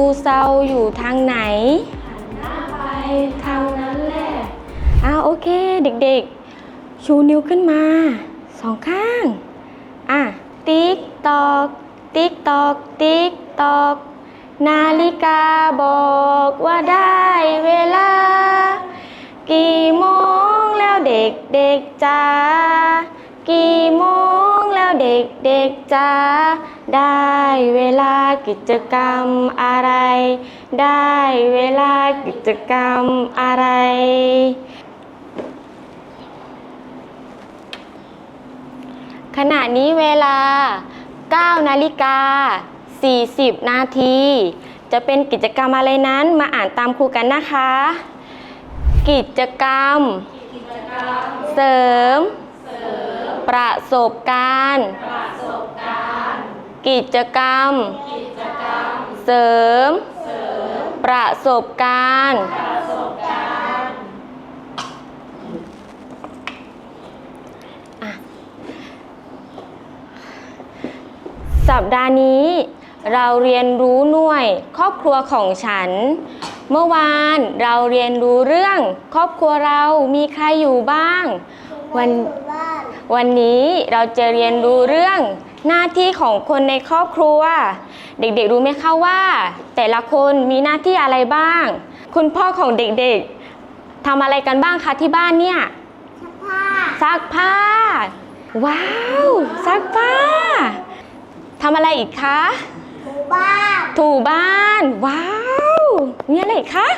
รูเซาอยู่ทางไหนไปทางนั้นแหละอ่าโอเคเด็กๆ ชูนิ้วขึ้นมาสองข้าง อะ ติ๊กตอก ติ๊กตอก ติ๊กตอก นาฬิกาบอกว่าได้เวลา กี่โมงแล้วเด็กเด็กๆจ้ากี่โมงแล้ว เด็กๆจ้าได้เวลากิจกรรมอะไร ได้เวลากิจกรรมอะไร ขณะนี้เวลา 9 นาฬิกา 40 นาที จะเป็นกิจกรรมอะไรนั้นมาอ่านตามครูกันนะคะ กิจกรรม เสริม ประสบการณ์ กิจกรรมเสริมประสบการณ์สัปดาห์นี้เราเรียนรู้หน่วยครอบครัวของฉัน เมื่อวานเราเรียนรู้เรื่อง ครอบครัวเรามีใครอยู่บ้าง วันบ้าน วันนี้เราจะเรียนรู้เรื่องหน้าที่ของคนในครอบครัว เด็กๆรู้ไหมคะว่า แต่ละคนมีหน้าที่อะไรบ้าง คุณพ่อของเด็กๆทำอะไรกันบ้างคะที่บ้านเนี่ยสภาพซักผ้าว้าวซักผ้าทำอะไรอีกคะหมู่บ้านถูบ้านว้าวมีอะไรอีกคะ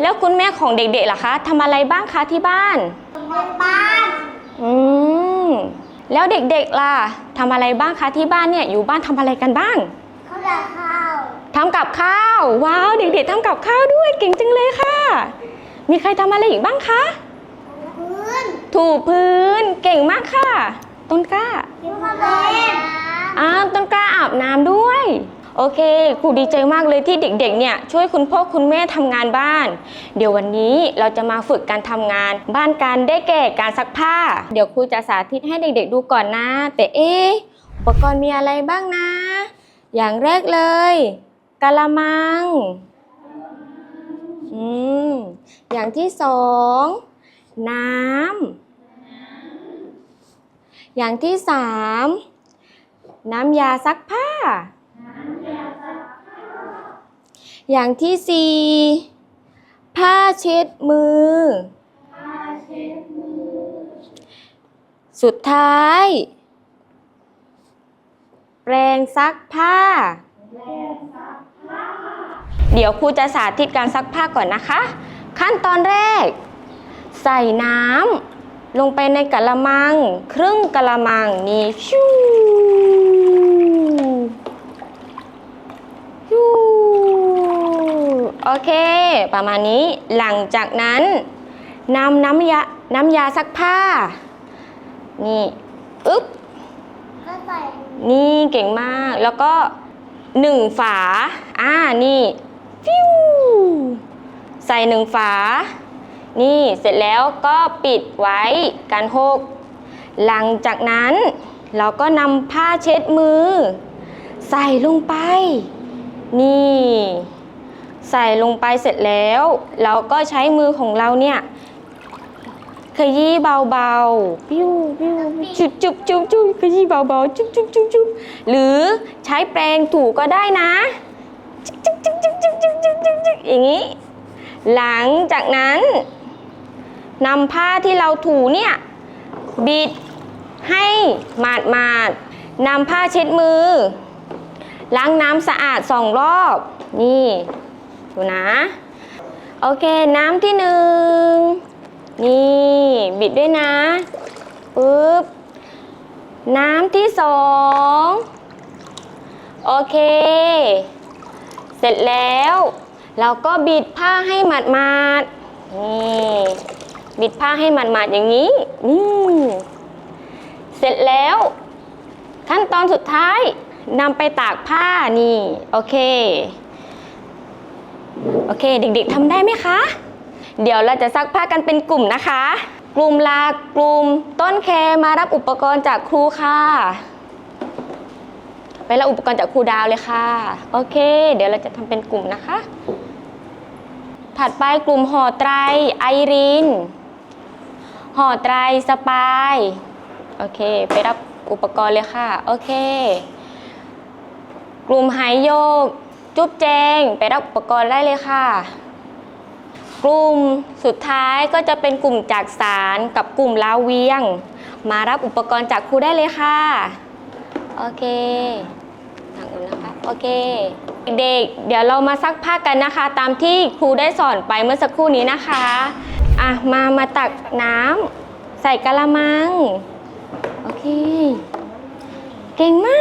แล้วคุณแม่ของเด็กๆล่ะคะทำอะไรบ้างคะที่บ้านบนบ้านอืม แล้วเด็กๆล่ะทำอะไรบ้างคะที่บ้านเนี่ยอยู่บ้านทำอะไรกันบ้างเขาจะเข้าทำกับข้าวว้าวเด็กๆทำกับข้าวด้วยเก่งจังเลยค่ะ มีใครทำอะไรอีกบ้างคะพื้นถูพื้นเก่งมากค่ะ ต้นกล้าที่พ่อเล่นอ้าวต้นกล้าอาบน้ำด้วย โอเคครูดีใจมากเลยที่เด็กๆ เนี่ยช่วยคุณพ่อคุณแม่ทำงานบ้าน เดี๋ยววันนี้เราจะมาฝึกการทำงานบ้านกันได้แก่การซักผ้า เดี๋ยวครูจะสาธิตให้เด็กๆ ดูก่อนนะ แต่เอ๊ะอุปกรณ์มีอะไรบ้างนะ อย่างแรกเลยกะละมัง อืม อย่างที่สอง น้ำ อย่างที่สาม น้ำยาซักผ้า อย่างที่สี่ผ้าเช็ดมือ สุดท้าย แปรงซักผ้า เดี๋ยวครูจะสาธิตการซักผ้าก่อนนะคะ ขั้นตอนแรก ใส่น้ำลงไปในกะละมัง ครึ่งกะละมังนี่ชู โอเค ประมาณนี้หลังจากนั้นนำน้ำยาน้ำยาซักผ้า นี่อึ๊บก็ใส่นี่เก่งมากแล้วก็หนึ่งฝา อ่านี่ฟิวใส่หนึ่งฝา นี่เสร็จแล้วก็ปิดไว้กันหก หลังจากนั้นเราก็นำผ้าเช็ดมือ ใส่ลงไป นี่ ใส่ลงไปเสร็จแล้ว เราก็ใช้มือของเราเนี่ยขยี้เบาๆปิ้วปิ้วจุบจุบจุบจุบขยี้เบาๆจุบจุบจุบจุบหรือใช้แปรงถูก็ได้นะจุบจุบจุบจุบจุบจุบจุบจุบอย่างนี้ หลังจากนั้นนำผ้าที่เราถูเนี่ยบิดให้หมาดมาดนำผ้าเช็ดมือ ล้างน้ำสะอาดสองรอบ นี่ ดูนะ โอเคน้ำที่หนึ่งนี่บิดด้วยนะปึ๊บน้ำที่สองโอเค เสร็จแล้ว เราก็บิดผ้าให้หมาดๆนี่บิดผ้าให้หมาดๆอย่างนี้นี่เสร็จแล้ว ขั้นตอนสุดท้ายนำไปตากผ้านี่ โอเค โอเค เด็กๆทำได้ไหมคะ เดี๋ยวเราจะซักผ้ากันเป็นกลุ่มนะคะ กลุ่มลากลุ่มต้นแคมารับอุปกรณ์จากครูค่ะ ไปรับอุปกรณ์จากครูดาวเลยค่ะ โอเค เดี๋ยวเราจะทำเป็นกลุ่มนะคะ ถัดไปกลุ่มห่อไตรไอรินห่อไตรสปายโอเค ไปรับอุปกรณ์เลยค่ะ โอเค กลุ่มหายโยก จุ๊บแจงไปรับอุปกรณ์ได้เลยค่ะ กลุ่มสุดท้ายก็จะเป็นกลุ่มจากสารกับกลุ่มลาวเวียง มารับอุปกรณ์จากครูได้เลยค่ะ โอเคทางอื่นนะคะโอเค เด็กๆ เดี๋ยวเรามาซักผ้ากันนะคะ ตามที่ครูได้สอนไปเมื่อสักครู่นี้นะคะอะมามาตักน้ำใส่กะละมัง โอเค เก่งมา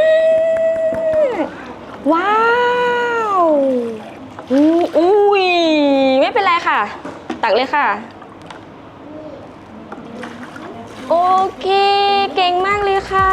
ก ว้าวอู้อุ้ย ไม่เป็นไรค่ะ ตักเลยค่ะ โอเค เก่งมากเลยค่ะ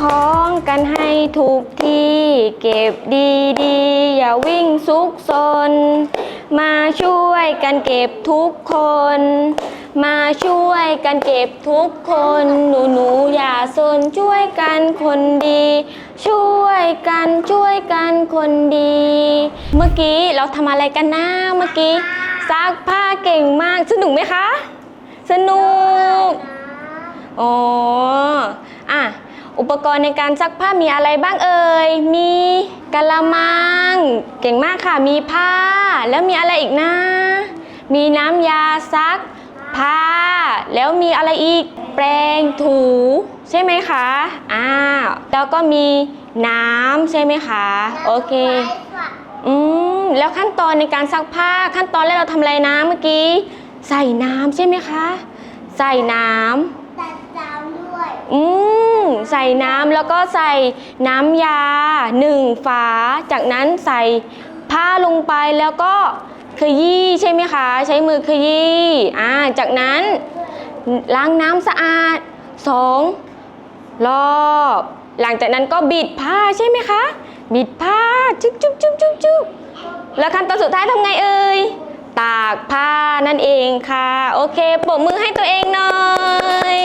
ของกันให้ถูกที่ เก็บดีๆ อย่าวิ่งซุกซน มาช่วยกันเก็บทุกคน มาช่วยกันเก็บทุกคน หนูหนูๆอย่าซนช่วยกันคนดี ช่วยกันช่วยกันคนดี เมื่อกี้เราทำอะไรกันนะเมื่อกี้ซักผ้าเก่งมากสนุกไหมคะ สนุกอ๋ออะ อุปกรณ์ในการซักผ้ามีอะไรบ้างเอ่ย มีกะละมัง เก่งมากค่ะ มีผ้า แล้วมีอะไรอีกนะ มีน้ำยาซักผ้า แล้วมีอะไรอีก แปรงถู ใช่ไหมคะ อ่า แล้วก็มีน้ำใช่ไหมคะ โอเค อืม แล้วขั้นตอนในการซักผ้าขั้นตอนแรกเราทำอะไรนะเมื่อกี้ ใส่น้ำใช่ไหมคะ ใส่น้ำ อืมใส่น้ำแล้วก็ใส่น้ำยาหนึ่งฝา จากนั้นใส่ผ้าลงไปแล้วก็ขยี้ใช่ไหมคะ ใช้มือขยี้อ่าจากนั้นล้างน้ำสะอาดสองรอบ หลังจากนั้นก็บิดผ้าใช่ไหมคะ บิดผ้าจุ๊บจุ๊บจุ๊บจุ๊บจุ๊บแล้วขั้นตอนสุดท้ายทำไงเอ่ยตากผ้านั่นเองค่ะ โอเคปรบมือให้ตัวเองหน่อย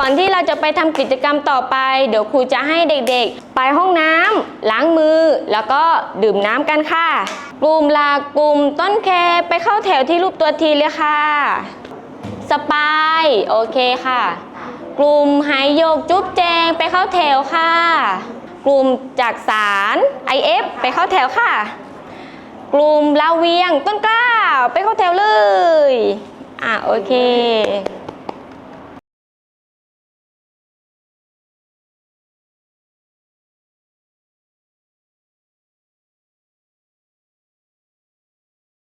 ก่อนที่เราจะไปทำกิจกรรมต่อไป เดี๋ยวครูจะให้เด็กๆ ไปห้องน้ำล้างมือ แล้วก็ดื่มน้ำกันค่ะ กลุ่มหลากกลุ่มต้นแคไปเข้าแถวที่รูปตัวทีเลยค่ะ สปายโอเคค่ะ กลุ่มหายโยกจุ๊บแจงไปเข้าแถวค่ะ กลุ่มจากสาร IF ไปเข้าแถวค่ะ กลุ่มลาเวียงต้นกล้า ไปเข้าแถวเลย อะโอเค